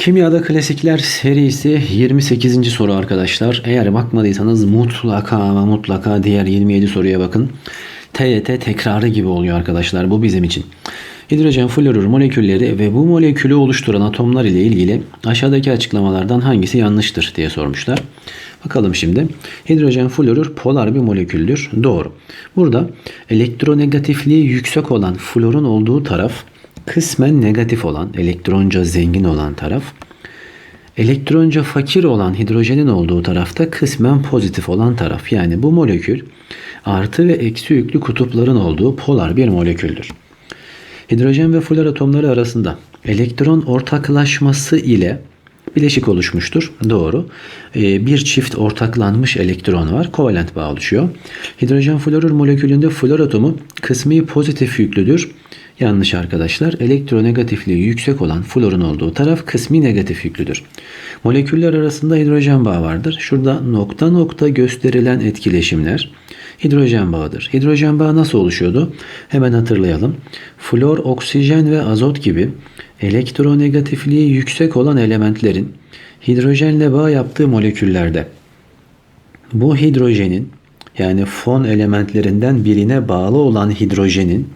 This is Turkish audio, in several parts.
Kimyada Klasikler serisi 28. soru arkadaşlar. Eğer bakmadıysanız mutlaka ama mutlaka diğer 27 soruya bakın. TYT tekrarı gibi oluyor arkadaşlar bu bizim için. Hidrojen florür molekülleri ve bu molekülü oluşturan atomlar ile ilgili aşağıdaki açıklamalardan hangisi yanlıştır diye sormuşlar. Bakalım şimdi. Hidrojen florür polar bir moleküldür. Doğru. Burada elektronegatifliği yüksek olan florun olduğu taraf kısmen negatif olan, elektronca zengin olan taraf, elektronca fakir olan hidrojenin olduğu tarafta kısmen pozitif olan taraf. Yani bu molekül artı ve eksi yüklü kutupların olduğu polar bir moleküldür. Hidrojen ve flor atomları arasında elektron ortaklaşması ile bileşik oluşmuştur. Doğru. Ee, bir çift ortaklanmış elektron var. Kovalent bağ oluşuyor. Hidrojen florür molekülünde flor atomu kısmi pozitif yüklüdür. Yanlış arkadaşlar. Elektronegatifliği yüksek olan florun olduğu taraf kısmi negatif yüklüdür. Moleküller arasında hidrojen bağı vardır. Şurada nokta nokta gösterilen etkileşimler hidrojen bağıdır. Hidrojen bağı nasıl oluşuyordu? Hemen hatırlayalım. Flor, oksijen ve azot gibi elektronegatifliği yüksek olan elementlerin hidrojenle bağ yaptığı moleküllerde bu hidrojenin yani fon elementlerinden birine bağlı olan hidrojenin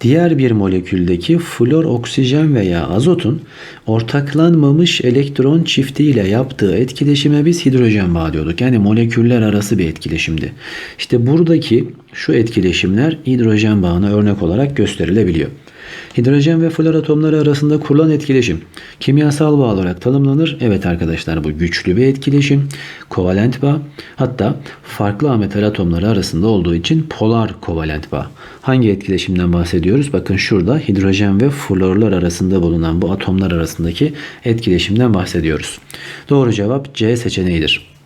diğer bir moleküldeki flor, oksijen veya azotun ortaklanmamış elektron çiftiyle yaptığı etkileşime biz hidrojen bağı diyorduk. Yani moleküller arası bir etkileşimdi. İşte buradaki şu etkileşimler hidrojen bağına örnek olarak gösterilebiliyor. Hidrojen ve flor atomları arasında kurulan etkileşim kimyasal bağ olarak tanımlanır. Evet arkadaşlar bu güçlü bir etkileşim. Kovalent bağ hatta farklı ametal atomları arasında olduğu için polar kovalent bağ. Hangi etkileşimden bahsediyoruz? Bakın şurada hidrojen ve florlar arasında bulunan bu atomlar arasındaki etkileşimden bahsediyoruz. Doğru cevap C seçeneğidir.